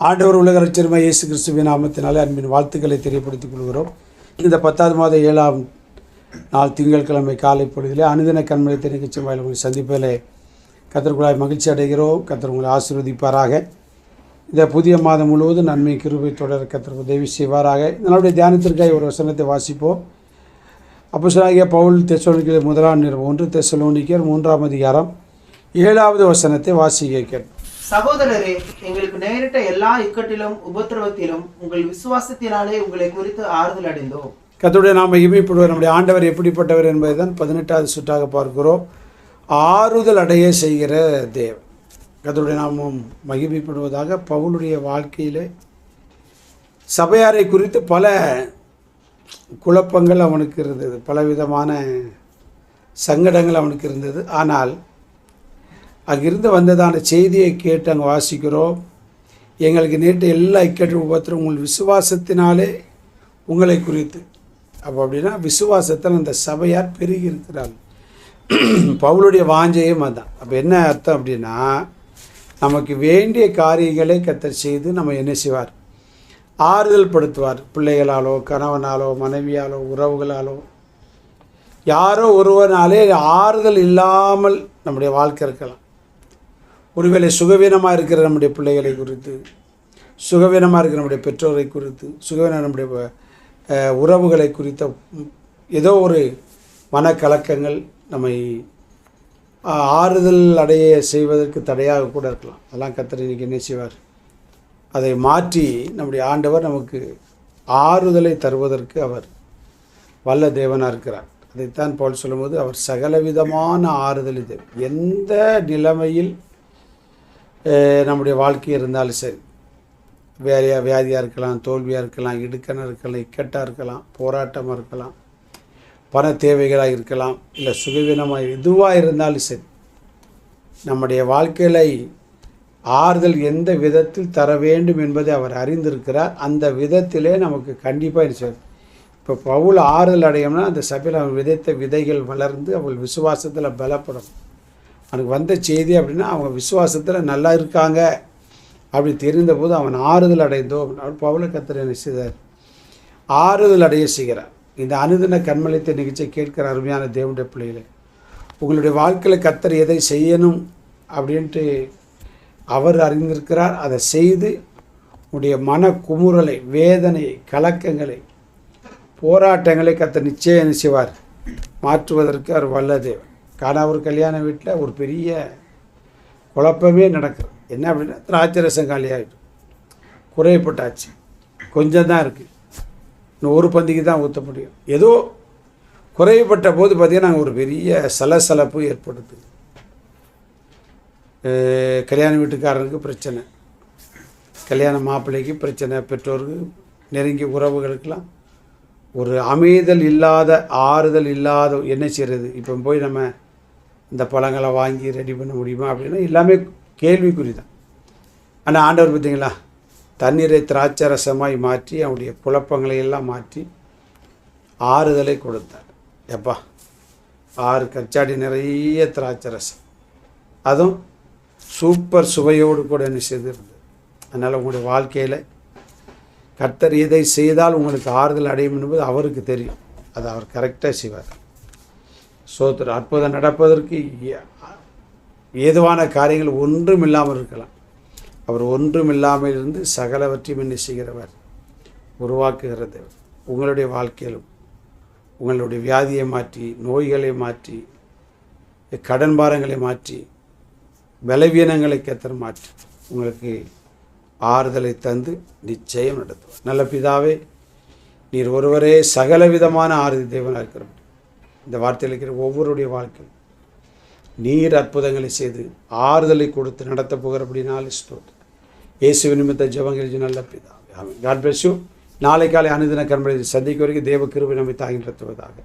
ஆண்டவர் உலக ரட்சருமா இயேசு கிறிஸ்துவின் நாமத்தினாலே அன்பின் வாழ்த்துக்களை தெரியப்படுத்திக் கொள்கிறோம். இந்த பத்தாவது மாத ஏழாம் நாள் திங்கட்கிழமை காலை பொழுதிலே அனுதின கண்மலை நிகழ்ச்சி வாயில் உங்களை சந்திப்பதிலே கத்தர்குழாய் மகிழ்ச்சி அடைகிறோம். கத்தர் உங்களை ஆசீர்வதிப்பாராக. இந்த புதிய மாதம் முழுவதும் நன்மை கிருபை தொடர் கத்தர் உதவி செய்வாராக. இதனுடைய தியானத்திற்காக ஒரு வசனத்தை வாசிப்போம். அப்போ சொல்லாகிய பவுல் தெசலோனிக்கர் முதலாம் நிறுவனம் ஒன்று தெசலோனிக்கர் மூன்றாம் அதிகாரம் ஏழாவது வசனத்தை வாசிக்க கேட்போம். சகோதரரே எங்களுக்கு நேரிட்ட எல்லா இக்கட்டிலும் உபத்திரவத்திலும் உங்கள் விசுவாசத்தினாலே உங்களை குறித்து ஆறுதல் அடைந்தோம். கர்த்தருடைய நாம் இமைப்படுவர். நம்முடைய ஆண்டவர் எப்படிப்பட்டவர் என்பதை தான் பதினெட்டாவது சுற்றாக பார்க்கிறோம். ஆறுதல் அடைய செய்கிற தேவன். கர்த்தருடைய நாமும் மகிமைப்படுவதாக பவுலுடைய வாழ்க்கையிலே சபையாரை குறித்து பல குழப்பங்கள் அவனுக்கு இருந்தது. பலவிதமான சங்கடங்கள் அவனுக்கு இருந்தது. ஆனால் அங்கிருந்து வந்ததான செய்தியை கேட்டு அங்கே வாசிக்கிறோம். எங்களுக்கு நேற்று எல்லா இக்கட்டு உபத்திரம் உங்கள் விசுவாசத்தினாலே உங்களை குறித்து. அப்போ அப்படின்னா விசுவாசத்தில் அந்த சபையார் பெருகி இருக்கிறாள் பவுளுடைய வாஞ்சையும் அதுதான் அப்போ என்ன அர்த்தம் அப்படின்னா நமக்கு வேண்டிய காரியங்களை கத்தர் செய்து நம்ம என்ன செய்வார்? ஆறுதல் படுத்துவார். பிள்ளைகளாலோ கணவனாலோ மனைவியாலோ உறவுகளாலோ. யாரோ ஒருவனாலே ஆறுதல் இல்லாமல் நம்முடைய வாழ்க்கை இருக்கலாம். ஒருவேளை சுகவீனமாக இருக்கிற நம்முடைய பிள்ளைகளை குறித்து சுகவீனமாக இருக்கிற நம்முடைய பெற்றோரை குறித்து சுகவீன நம்முடைய உறவுகளை குறித்த ஏதோ ஒரு மனக்கலக்கங்கள் நம்மை ஆறுதல் அடைய செய்வதற்கு தடையாக கூட இருக்கலாம். அதெல்லாம் கத்தர் இன்றைக்கி என்ன செய்வார்? அதை மாற்றி நம்முடைய ஆண்டவர் நமக்கு ஆறுதலை தருவதற்கு அவர் வல்ல தேவனாக இருக்கிறார். அதைத்தான் போல் சொல்லும்போது அவர் சகலவிதமான ஆறுதல் தேவன் எந்த நிலைமையில் நம்முடைய வாழ்க்கை இருந்தாலும் சரி. வேலையாக வியாதியாக இருக்கலாம் தோல்வியாக இருக்கலாம் இடுக்கணம் இருக்கலாம் இக்கட்டாக இருக்கலாம் போராட்டமாக இருக்கலாம் பண தேவைகளாக இருக்கலாம் இல்லை சுகவீனமாக எதுவாக இருந்தாலும் சரி. நம்முடைய வாழ்க்கையில ஆறுதல் எந்த விதத்தில் தர வேண்டும் என்பதை அவர் அறிந்திருக்கிறார். அந்த விதத்திலே நமக்கு கண்டிப்பாக இருக்கார் இப்போ பவுல் ஆறுதல் அடையணும்னா அந்த சபையில் அவன் விதைத்த விதைகள் வளர்ந்து அவள் விசுவாசத்தில் பலப்படும். அவனுக்கு வந்த செய்தி அப்படின்னா அவங்க விசுவாசத்தில் நல்லா இருக்காங்க அப்படி தெரிந்தபோது அவன் ஆறுதல் அடைந்தோம் அவர் பவுல கத்தர் என்ன செய்தார்? ஆறுதல் அடைய செய்கிறார். இந்த அனுதின கண்மலைத்த நிகழ்ச்சியை கேட்கிற அருமையான தேவனுடைய பிள்ளைகளை உங்களுடைய வாழ்க்கையில் கத்தர் எதை செய்யணும் அப்படின்ட்டு அவர் அறிந்திருக்கிறார். அதை செய்து உடைய மன குமுறலை வேதனையை கலக்கங்களை போராட்டங்களை கத்தர் நிச்சயம் செய்வார்? மாற்றுவதற்கு அவர் வல்ல தேவன் ஆனால் ஒரு கல்யாண வீட்டில் ஒரு பெரிய குழப்பமே நடக்குது. என்ன அப்படின்னா திராட்சை ரசம் காலியாகிடும் குறையப்பட்டாச்சு. கொஞ்சம் தான் இருக்குது இன்னும் ஒரு பந்திக்கு தான் ஊற்ற முடியும். ஏதோ குறைப்பட்ட போது பார்த்திங்கன்னா ஒரு பெரிய சலசலப்பு ஏற்படுது. கல்யாண வீட்டுக்காரருக்கு பிரச்சனை. கல்யாண மாப்பிள்ளைக்கு பிரச்சனை பெற்றோருக்கு நெருங்கிய உறவுகளுக்கெல்லாம் ஒரு அமைதல் இல்லாத ஆறுதல் இல்லாத என்ன செய்கிறது இப்போ போய் நம்ம இந்த பழங்களை வாங்கி ரெடி பண்ண முடியுமா அப்படின்னா எல்லாமே கேள்விக்குறி தான் ஆனால் ஆண்டவர் பார்த்தீங்களா? தண்ணீரை திராட்சை ரசமாய் மாற்றி அவனுடைய குழப்பங்களை எல்லாம் மாற்றி ஆறுதலை கொடுத்தார். எப்பா? ஆறு கச்சாடி நிறைய திராட்சை ரசம் அதுவும் சூப்பர் சுவையோடு கூட என்ன செய்திருந்தது. அதனால் உங்களுடைய வாழ்க்கையில் கர்த்தர் இதை செய்தால் உங்களுக்கு ஆறுதல் அடையும் என்பது அவருக்கு தெரியும். அதை அவர் கரெக்டாக செய்வார். சோத்திர அற்புதம் நடப்பதற்கு ஏதுவான காரியங்கள் ஒன்றும் இல்லாமல் இருக்கலாம். அவர் ஒன்றும் இல்லாமல் இருந்து சகலவற்றையும் என்ன செய்கிறவர் உருவாக்குகிறது உங்களுடைய வாழ்க்கையிலும் உங்களுடைய வியாதியை மாற்றி நோய்களை மாற்றி கடன் பாரங்களை மாற்றி பலவீனங்களை கத்தர் மாற்றி உங்களுக்கு ஆறுதலை தந்து நிச்சயம் நடத்துவார். நல்ல பிதாவே நீர் ஒருவரே சகல விதமான ஆறுதி தேவனாக இருக்கிற இந்த வார்த்தையில் இருக்கிற ஒவ்வொருடைய வாழ்க்கையும். நீர் அற்புதங்களை செய்து ஆறுதலை கொடுத்து நடத்த போகிற அப்படின்னாலே ஸ்தோத் இயேசு நிமித்த ஜபங்கள் நல்ல பிதா காட் பிளஸ் யூ நாளை காலை அனுதின கண்மலை சந்திக்க வரைக்கும் தேவ கிருபை நம்மை தாங்கி நடத்துவதாக.